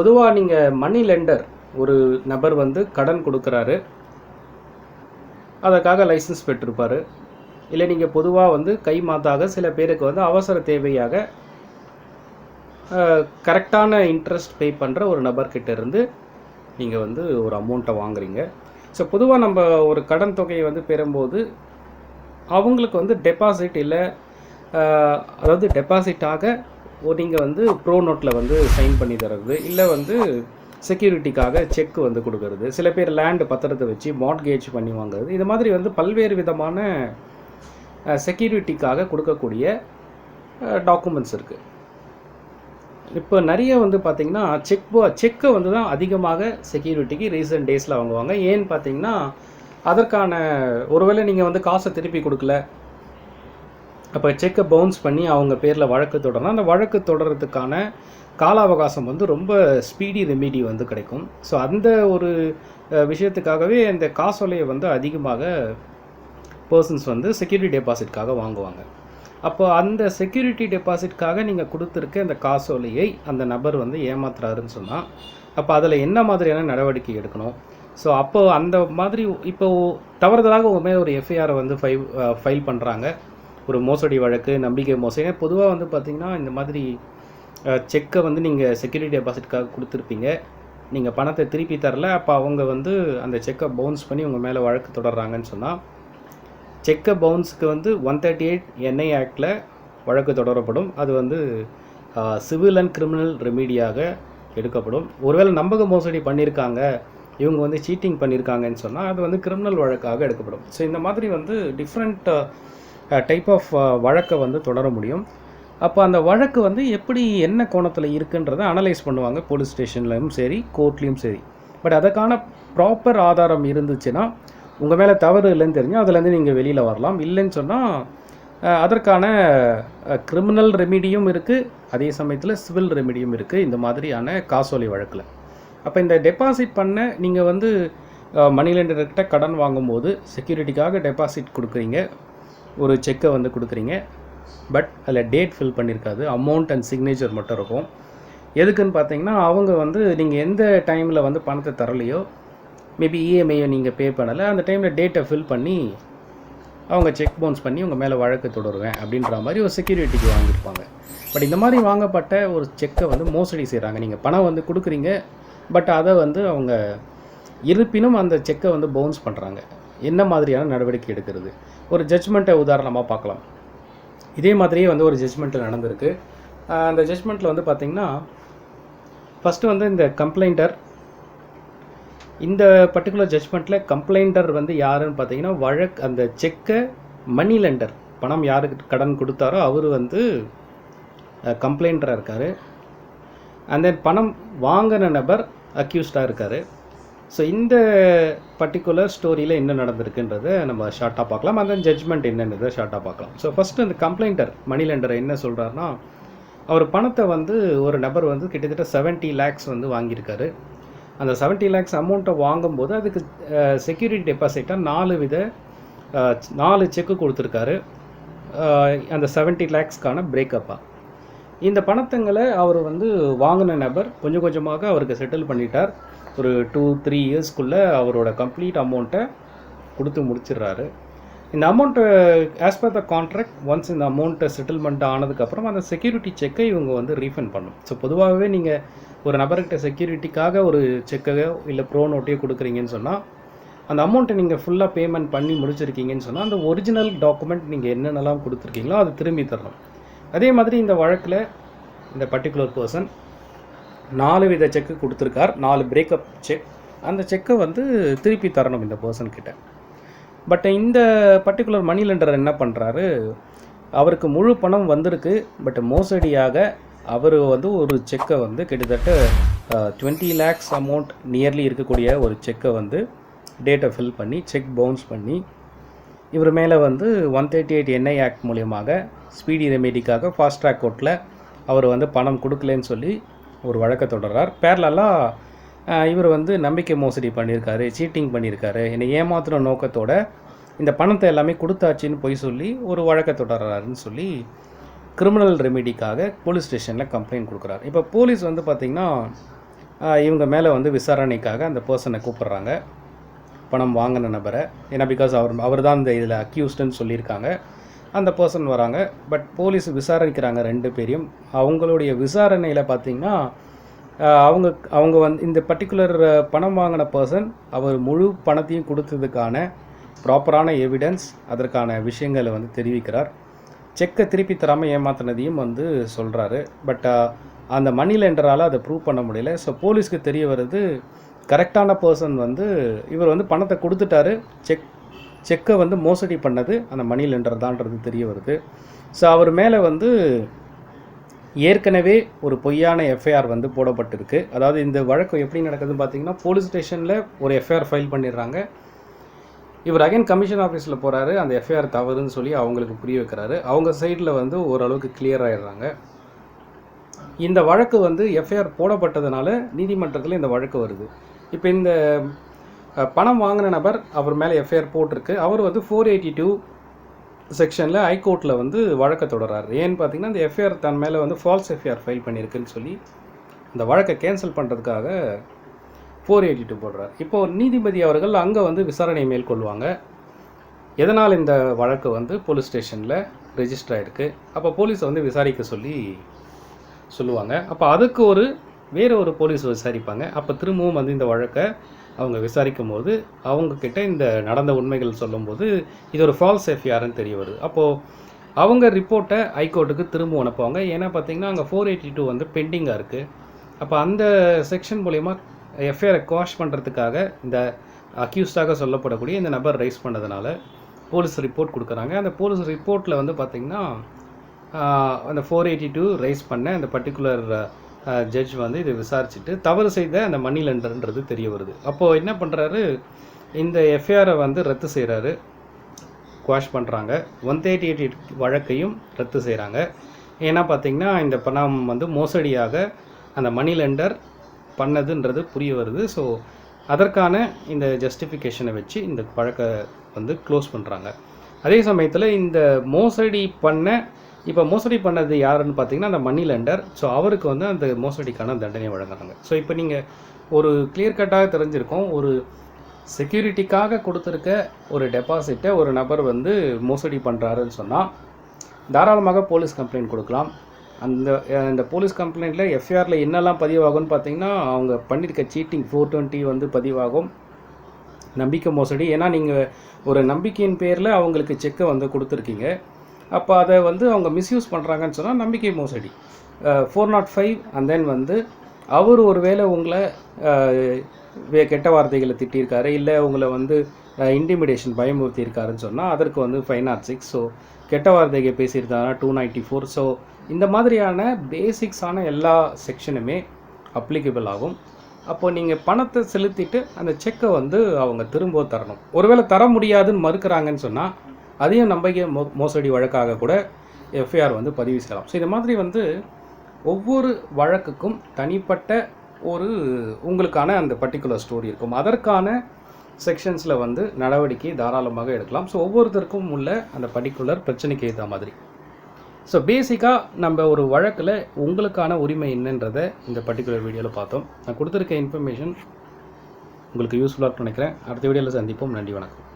பொதுவாக நீங்கள் மணி லெண்டர் ஒரு நபர் வந்து கடன் கொடுக்குறாரு. அதற்காக லைசன்ஸ் பெற்றிருப்பார். இல்லை நீங்கள் பொதுவாக வந்து கை மாத்தாக சில பேருக்கு வந்து அவசர தேவையாக கரெக்டான இன்ட்ரெஸ்ட் பே பண்ணுற ஒரு நபர்கிட்ட இருந்து நீங்கள் வந்து ஒரு அமௌண்ட்டை வாங்குறீங்க. ஸோ பொதுவாக நம்ம ஒரு கடன் தொகையை வந்து பெறும்போது அவங்களுக்கு வந்து டெபாசிட் இல்லை அதாவது டெபாசிட்டாக நீங்கள் வந்து ப்ரோ நோட்டில் வந்து சைன் பண்ணி தர்றது இல்லை வந்து செக்யூரிட்டிக்காக செக் வந்து கொடுக்கறது. சில பேர் லேண்டு பத்திரத்தை வச்சு மாட்கேஜ் பண்ணி வாங்குறது. இது மாதிரி வந்து பல்வேறு விதமான செக்யூரிட்டிக்காக கொடுக்கக்கூடிய டாக்குமெண்ட்ஸ் இருக்குது இப்போ நிறைய வந்து பார்த்திங்கன்னா செக் செக்கை வந்து தான் அதிகமாக செக்யூரிட்டிக்கு ரீசெண்ட் டேஸில் வாங்குவாங்க. ஏன்னு பார்த்தீங்கன்னா அதற்கான ஒருவேளை நீங்கள் வந்து காசை திருப்பி கொடுக்கல அப்போ செக்கை பவுன்ஸ் பண்ணி அவங்க பேரில் வழக்கு தொடர்னா அந்த வழக்கு தொடர்றதுக்கான கால அவகாசம் வந்து ரொம்ப ஸ்பீடி ரெமிடி வந்து கிடைக்கும். ஸோ அந்த ஒரு விஷயத்துக்காகவே இந்த காசோலையை வந்து அதிகமாக பர்சன்ஸ் வந்து செக்யூரிட்டி டெபாசிட்காக வாங்குவாங்க. அப்போ அந்த செக்யூரிட்டி டெபாசிட்காக நீங்கள் கொடுத்துருக்க அந்த காசோலையை அந்த நபர் வந்து ஏமாத்துறாருன்னு சொன்னால் அப்போ அதில் என்ன மாதிரியான நடவடிக்கை எடுக்கணும்? ஸோ அப்போது அந்த மாதிரி இப்போ தவறுதலாக உங்கள் மேலே ஒரு எஃப்ஐஆரை வந்து ஃபைல் ஃபைல் பண்ணுறாங்க ஒரு மோசடி வழக்கு நம்பிக்கை மோசடி. பொதுவாக வந்து பார்த்திங்கன்னா இந்த மாதிரி செக்கை வந்து நீங்கள் செக்யூரிட்டி டெபாசிட்காக கொடுத்துருப்பீங்க. நீங்கள் பணத்தை திருப்பி தரல அப்போ அவங்க வந்து அந்த செக்கை பவுன்ஸ் பண்ணி உங்கள் மேலே வழக்கு தொடர்றாங்கன்னு சொன்னால் செக்கை பவுன்ஸுக்கு வந்து ஒன் தேர்ட்டி எயிட் என்ஐ ஆக்டில் வழக்கு தொடரப்படும். அது வந்து சிவில் அண்ட் கிரிமினல் ரெமீடியாக எடுக்கப்படும். ஒருவேளை நம்பக மோசடி பண்ணியிருக்காங்க இவங்க வந்து சீட்டிங் பண்ணியிருக்காங்கன்னு சொன்னால் அது வந்து கிரிமினல் வழக்காக எடுக்கப்படும். ஸோ இந்த மாதிரி வந்து டிஃப்ரெண்ட் டைப் ஆஃப் வழக்கை வந்து தொடர முடியும். அப்போ அந்த வழக்கு வந்து எப்படி என்ன கோணத்தில் இருக்குன்றதை அனலைஸ் பண்ணுவாங்க. போலீஸ் ஸ்டேஷன்லையும் சரி கோர்ட்லேயும் சரி. பட் அதுக்கான ப்ராப்பர் ஆதாரம் இருந்துச்சுன்னா உங்கள் மேலே தவறு இல்லைன்னு தெரிஞ்சால் அதுலேருந்து நீங்கள் வெளியில் வரலாம். இல்லைன்னு சொன்னால் அதற்கான கிரிமினல் ரெமிடியும் இருக்குது அதே சமயத்தில் சிவில் ரெமிடியும் இருக்குது இந்த மாதிரியான காசோலை வழக்கில். அப்போ இந்த டெபாசிட் பண்ண நீங்கள் வந்து மணி லெண்டர்கிட்ட கடன் வாங்கும்போது செக்யூரிட்டிக்காக டெபாசிட் கொடுக்குறீங்க. ஒரு செக்கை வந்து கொடுக்குறீங்க. பட் அதில் டேட் ஃபில் பண்ணியிருக்காது. அமௌண்ட் அண்ட் சிக்னேச்சர் மட்டும் இருக்கும். எதுக்குன்னு பார்த்தீங்கன்னா அவங்க வந்து நீங்கள் எந்த டைமில் வந்து பணத்தை தரலையோ மேபி இஎம்ஐயோ நீங்கள் பே பண்ணலை அந்த டைமில் டேட்டை ஃபில் பண்ணி அவங்க செக் பவுன்ஸ் பண்ணி உங்கள் மேலே வழக்கு தொடருவேன் அப்படின்ற மாதிரி ஒரு செக்யூரிட்டிக்கு வாங்கியிருப்பாங்க. பட் இந்த மாதிரி வாங்கப்பட்ட ஒரு செக்கை வந்து மோசடி செய்கிறாங்க நீங்கள் பணம் வந்து கொடுக்குறீங்க பட் அதை வந்து அவங்க இருப்பினும் அந்த செக்கை வந்து பவுன்ஸ் பண்ணுறாங்க என்ன மாதிரியான நடவடிக்கை எடுக்கிறது? ஒரு ஜட்ஜ்மெண்ட்டை உதாரணமாக பார்க்கலாம். இதே மாதிரியே வந்து ஒரு ஜட்ஜ்மெண்ட்டில் நடந்திருக்கு. அந்த ஜட்ஜ்மெண்ட்டில் வந்து பார்த்திங்கன்னா ஃபஸ்ட்டு வந்து இந்த கம்ப்ளைண்டர் இந்த பர்டிகுலர் ஜட்ஜ்மெண்ட்டில் கம்ப்ளைண்டர் வந்து யாருன்னு பார்த்தீங்கன்னா வழக் அந்த செக்கை மணி லெண்டர் பணம் யாருக்கு கடன் கொடுத்தாரோ அவர் வந்து கம்ப்ளைண்டராக இருக்கார். அண்ட் தென் பணம் வாங்கின நபர் அக்யூஸ்டாக இருக்கார். ஸோ இந்த பர்டிகுலர் ஸ்டோரியில் என்ன நடந்திருக்குன்றதை நம்ம ஷார்ட்டாக பார்க்கலாம். அந்த ஜட்ஜ்மெண்ட் என்னன்றதை ஷார்ட்டாக பார்க்கலாம். ஸோ ஃபஸ்ட்டு அந்த கம்ப்ளைண்டர் மணி லெண்டர் என்ன சொல்கிறாருன்னா அவர் பணத்தை வந்து ஒரு நபர் வந்து கிட்டத்தட்ட 70 லேக்ஸ் வந்து வாங்கியிருக்காரு. அந்த 70 லேக்ஸ் அமௌண்ட்டை வாங்கும்போது அதுக்கு செக்யூரிட்டி டெபாசிட்டாக நாலு வித நாலு செக்கு கொடுத்துருக்காரு. அந்த 70 லேக்ஸ்க்கான பிரேக்கப்பாக இந்த பணத்தங்களை அவர் வந்து வாங்கின நபர் கொஞ்சம் கொஞ்சமாக அவருக்கு செட்டில் பண்ணிட்டார். ஒரு டூ த்ரீ இயர்ஸ்க்குள்ளே அவரோட கம்ப்ளீட் அமௌண்ட்டை கொடுத்து முடிச்சிடுறாரு. இந்த அமௌண்ட்டை as per the contract once இந்த அமௌண்ட்டை செட்டில்மெண்ட் ஆனதுக்கப்புறம் அந்த செக்யூரிட்டி செக்கை இவங்க வந்து ரீஃபண்ட் பண்ணும். ஸோ பொதுவாகவே நீங்கள் ஒரு நபர்கிட்ட செக்யூரிட்டிக்காக ஒரு செக்கையோ இல்லை ப்ரோ நோட்டையோ கொடுக்குறீங்கன்னு சொன்னால் அந்த அமௌண்ட்டை நீங்கள் ஃபுல்லாக பேமெண்ட் பண்ணி முடிச்சிருக்கீங்கன்னு சொன்னால் அந்த ஒரிஜினல் டாக்குமெண்ட் நீங்கள் என்னென்னலாம் கொடுத்துருக்கீங்களோ அது திரும்பி தரணும். அதே மாதிரி இந்த வழக்கில் இந்த பர்டிகுலர் பர்சன் நாலு வித செக்கு கொடுத்துருக்கார். நாலு பிரேக்கப் செக் அந்த செக்கை வந்து திருப்பி தரணும் இந்த பர்சன் கிட்ட. பட் இந்த பர்டிகுலர் மணி லெண்டர் என்ன பண்ணுறாரு அவருக்கு முழு பணம் வந்திருக்கு. பட் மோசடியாக அவர் வந்து ஒரு செக்கை வந்து கிட்டத்தட்ட டுவெண்ட்டி லேக்ஸ் அமௌண்ட் நியர்லி இருக்கக்கூடிய ஒரு செக்கை வந்து டேட்டை ஃபில் பண்ணி செக் பவுன்ஸ் பண்ணி இவர் மேலே வந்து one thirty eight NI act மூலியமாக ஸ்பீடி ரெமெடிக்காக ஃபாஸ்ட் ட்ராக் கோர்ட்டில் அவர் வந்து பணம் கொடுக்கலன்னு சொல்லி ஒரு வழக்கை தொடர்றார். பேரலாக இவர் வந்து நம்பிக்கை மோசடி பண்ணியிருக்காரு சீட்டிங் பண்ணியிருக்காரு. என்னை ஏமாத்துற நோக்கத்தோட இந்த பணத்தை எல்லாமே கொடுத்தாச்சுன்னு போய் சொல்லி ஒரு வழக்கை தொடர்றாருன்னு சொல்லி கிரிமினல் ரெமிடிக்காக போலீஸ் ஸ்டேஷனில் கம்ப்ளைண்ட் கொடுக்குறாரு. இப்போ போலீஸ் வந்து பார்த்திங்கன்னா இவங்க மேலே வந்து விசாரணைக்காக அந்த பர்சனை கூப்பிட்றாங்க. பணம் வாங்கின நபரை. ஏன்னா பிகாஸ் அவர் அவர் தான் இந்த இதில் அக்யூஸ்டுன்னு சொல்லியிருக்காங்க. அந்த பர்சன் வராங்க. பட் போலீஸ் விசாரிக்கிறாங்க ரெண்டு பேரையும். அவங்களுடைய விசாரணையில் பார்த்தீங்கன்னா அவங்க அவங்க வந்து இந்த பர்டிகுலர் பணம் வாங்கின பர்சன் அவர் முழு பணத்தையும் கொடுத்ததுக்கான ப்ராப்பரான எவிடன்ஸ் அதற்கான விஷயங்களை வந்து தெரிவிக்கிறார். செக்கை திருப்பி தராமல் ஏமாத்தினதையும் வந்து சொல்கிறாரு பட் அந்த மணி லெண்டரால் அதை ப்ரூவ் பண்ண முடியல. ஸோ போலீஸ்க்கு தெரிய வருது கரெக்டான பர்சன் வந்து இவர் வந்து பணத்தை கொடுத்துட்டாரு. செக் செக்கை வந்து மோசடி பண்ணது அந்த மணி லெண்டர் தான்றது தெரிய வருது. ஸோ அவர் மேலே வந்து ஏற்கனவே ஒரு பொய்யான எஃப்ஐஆர் வந்து போடப்பட்டிருக்கு. அதாவது இந்த வழக்கு எப்படி நடக்குதுன்னு பார்த்தீங்கன்னா போலீஸ் ஸ்டேஷனில் ஒரு எஃப்ஐஆர் ஃபைல் பண்ணிடுறாங்க. இவர் அகைன் கமிஷன் ஆஃபீஸில் போகிறாரு அந்த எஃப்ஐஆர் தவறுன்னு சொல்லி அவங்களுக்கு புரிய வைக்கிறாரு. அவங்க சைடில் வந்து ஓரளவுக்கு கிளியர் ஆகிடுறாங்க இந்த வழக்கு வந்து எஃப்ஐஆர் போடப்பட்டதுனால நீதிமன்றத்தில் இந்த வழக்கு வருது. இப்போ இந்த பணம் வாங்கின நபர் அவர் மேலே எஃப்ஐஆர் போட்டிருக்கு. அவர் வந்து ஃபோர் எயிட்டி டூ செக்ஷனில் ஹைகோர்ட்டில் வந்து வழக்கை தொடர்றாரு. ஏன்னு பார்த்தீங்கன்னா இந்த எஃப்ஐஆர் தன் மேலே வந்து ஃபால்ஸ் எஃப்ஐஆர் ஃபைல் பண்ணியிருக்குன்னு சொல்லி இந்த வழக்கை கேன்சல் பண்ணுறதுக்காக ஃபோர் எயிட்டி டூ போடுறார். இப்போ நீதிபதி அவர்கள் அங்கே வந்து விசாரணை மேற்கொள்வாங்க. எதனால் இந்த வழக்கு வந்து போலீஸ் ஸ்டேஷனில் ரெஜிஸ்டர் ஆகிருக்கு அப்போ போலீஸை வந்து விசாரிக்க சொல்லி சொல்லுவாங்க. அப்போ அதுக்கு ஒரு வேறு ஒரு போலீஸ் விசாரிப்பாங்க. அப்போ திரும்பவும் வந்து இந்த வழக்கை அவங்க விசாரிக்கும் போது அவங்கக்கிட்ட இந்த நடந்த உண்மைகள் சொல்லும்போது இது ஒரு ஃபால்ஸ் எஃப்ஐஆர்னு தெரிய வருது. அப்போது அவங்க ரிப்போர்ட்டை ஹைகோர்ட்டுக்கு திரும்ப அனுப்புவாங்க. ஏன்னா பார்த்தீங்கன்னா அங்கே ஃபோர் எயிட்டி டூ வந்து பெண்டிங்காக இருக்குது அப்போ அந்த செக்ஷன் மூலயமா எஃப்ஐஆரை குவாஷ் பண்ணுறதுக்காக இந்த அக்யூஸ்டாக சொல்லப்படக்கூடிய இந்த நபர் ரைஸ் பண்ணதுனால போலீஸ் ரிப்போர்ட் கொடுக்குறாங்க. அந்த போலீஸ் ரிப்போர்ட்டில் வந்து பார்த்திங்கன்னா அந்த ஃபோர் எயிட்டி டூ ரைஸ் பண்ண அந்த பர்டிகுலர் ஜட்ஜ் வந்து இதை விசாரிச்சுட்டு தவறு செய்த அந்த மணி லெண்டர்ன்றது தெரிய வருது. அப்போது என்ன பண்ணுறாரு இந்த எஃப்ஐஆரை வந்து ரத்து செய்கிறாரு குவாஷ் பண்ணுறாங்க ஒன் தேர்ட்டி எயிட் வழக்கையும் ரத்து செய்கிறாங்க ஏன்னா பார்த்தீங்கன்னா இந்த பணம் வந்து மோசடியாக அந்த மணி லெண்டர் பண்ணதுன்றது புரிய வருது. ஸோ அதற்கான இந்த ஜஸ்டிஃபிகேஷனை வச்சு இந்த வழக்கை வந்து க்ளோஸ் பண்ணுறாங்க அதே சமயத்தில் இந்த மோசடி பண்ண இப்போ மோசடி பண்ணது யாருன்னு பார்த்தீங்கன்னா அந்த மணி லெண்டர் ஸோ அவருக்கு வந்து அந்த மோசடிக்கான தண்டனை வழங்குறாங்க. ஸோ இப்போ நீங்கள் ஒரு கிளியர் கட்டாக தெரிஞ்சிருக்கோம். ஒரு செக்யூரிட்டிக்காக கொடுத்துருக்க ஒரு டெபாசிட்டை ஒரு நபர் வந்து மோசடி பண்ணுறாருன்னு சொன்னால் தாராளமாக போலீஸ் கம்ப்ளைண்ட் கொடுக்கலாம். அந்த அந்த இந்த போலீஸ் கம்ப்ளைண்ட்டில் எஃப்ஐஆரில் என்னெல்லாம் பதிவாகும்னு பார்த்தீங்கன்னா அவங்க பண்ணியிருக்க சீட்டிங் ஃபோர் டுவெண்ட்டி வந்து பதிவாகும். நம்பிக்கை மோசடி. ஏன்னா நீங்கள் ஒரு நம்பிக்கையின் பேரில் அவங்களுக்கு செக்கை வந்து கொடுத்துருக்கீங்க. அப்போ அதை வந்து அவங்க மிஸ்யூஸ் பண்ணுறாங்கன்னு சொன்னால் நம்பிக்கை மோசடி. Four nought five and then வந்து அவர் ஒருவேளை உங்களை வே- கெட்ட வார்த்தைகளை திட்டியிருக்காரு இல்லை உங்களை வந்து இன்டிமிடேஷன் பயமுறுத்தியிருக்காருன்னு சொன்னால் அதற்கு வந்து ஃபைவ் நாட் சிக்ஸ் ஸோ கெட்ட வார்த்தைகள் பேசியிருந்தாங்கன்னா டூ நைன்ட்டி ஃபோர் ஸோ இந்த மாதிரியான பேசிக்ஸான எல்லா செக்ஷனுமே அப்ளிகபிள் ஆகும். அப்போ நீங்கள் பணத்தை செலுத்திட்டு அந்த செக்கை வந்து அவங்க திரும்ப தரணும். ஒருவேளை தர முடியாதுன்னு மறுக்கிறாங்கன்னு சொன்னால் அதையும் நம்பிக்கை மோ மோசடி வழக்காக கூட எஃப்ஐஆர் வந்து பதிவு செய்யலாம். ஸோ இந்த மாதிரி வந்து ஒவ்வொரு வழக்குக்கும் தனிப்பட்ட ஒரு உங்களுக்கான அந்த பர்டிகுலர் ஸ்டோரி இருக்கும். அதற்கான செக்ஷன்ஸில் வந்து நடவடிக்கை தாராளமாக எடுக்கலாம். ஸோ ஒவ்வொருத்தருக்கும் உள்ள அந்த பர்டிகுலர் பிரச்சனைக்கு ஏற்ற மாதிரி. ஸோ பேசிக்காக நம்ம ஒரு வழக்கில் உங்களுக்கான உரிமை என்னன்றதை இந்த பர்டிகுலர் வீடியோவில் பார்த்தோம். நான் கொடுத்துருக்க இன்ஃபர்மேஷன் உங்களுக்கு யூஸ்ஃபுல்லாக நினைக்கிறேன். அடுத்த வீடியோவில் சந்திப்போம். நன்றி வணக்கம்.